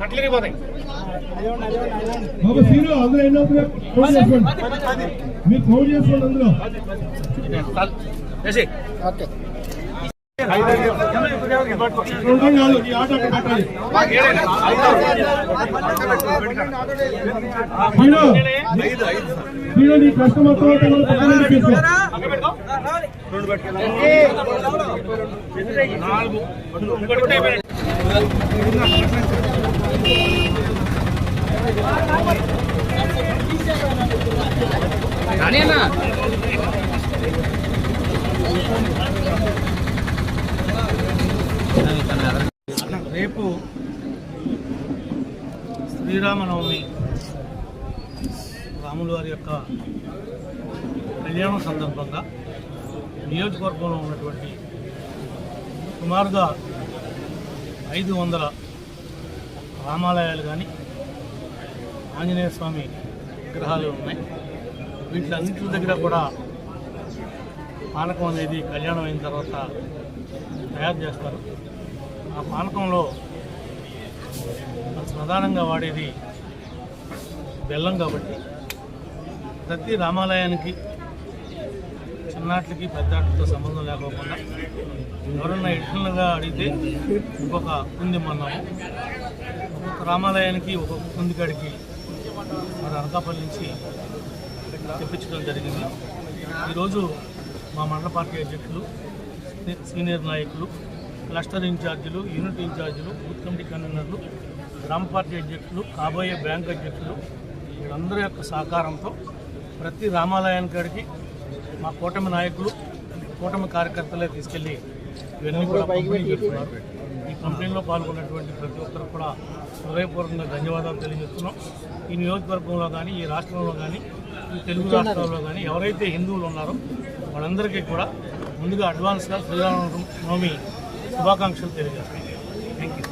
కట్లకి పోతాయి. బాబు సీను అందరూ ఎన్నో ఫోన్ చేసుకోండి. మీరు ఫోన్ చేసుకోండి అందరూ చేసి నీ కస్టమర్తో నాలుగు రేపు శ్రీరామనవమి రాముల వారి యొక్క కళ్యాణం సందర్భంగా నియోజకవర్గంలో ఉన్నటువంటి సుమారుగా ఐదు వందల రామాలయాలు కానీ ఆంజనేయ స్వామి విగ్రహాలు ఉన్నాయి. వీటిలన్నింటి దగ్గర కూడా పానకం అనేది కళ్యాణం అయిన తర్వాత తయారు చేస్తారు. ఆ పానకంలో ప్రధానంగా వాడేది బెల్లం కాబట్టి. ప్రతి రామాలయానికి చిన్నాట్లకి పెద్దాట్లతో సంబంధం లేకోకుండా ఎవరన్నా ఎడిషనల్గా అడిగితే ఇంకొక కుంది మన్నాము. ఒక్కొక్క రామాలయానికి ఒక్కొక్క కుంది కాడికి మరి అనకాపల్లి నుంచి తెప్పించడం జరిగింది. ఈరోజు మా మండల పార్టీ అధ్యక్షులు సీనియర్ నాయకులు క్లస్టర్ ఇన్ఛార్జీలు యూనిట్ ఇన్ఛార్జీలు బూత్ కమిటీ కన్వీనర్లు గ్రామ పార్టీ అధ్యక్షులు కాబోయే బ్యాంక్ అధ్యక్షులు వీళ్ళందరి యొక్క సహకారంతో ప్రతి రామాలయానికాడికి మా కూటమి నాయకులు కూటమి కార్యకర్తలే తీసుకెళ్ళి ఇవన్నీ కూడా పంపిణీ చేస్తున్నారు. ఈ పంపిణీలో పాల్గొన్నటువంటి ప్రతి ఒక్కరు కూడా హృదయపూర్వకంగా ధన్యవాదాలు తెలియజేస్తున్నాం. ఈ నియోజకవర్గంలో కానీ ఈ రాష్ట్రంలో కానీ ఈ తెలుగు రాష్ట్రాల్లో కానీ ఎవరైతే హిందువులు ఉన్నారో వాళ్ళందరికీ కూడా ముందుగా అడ్వాన్స్గా శ్రీరామనవమి శుభాకాంక్షలు తెలియజేస్తాను. Thank you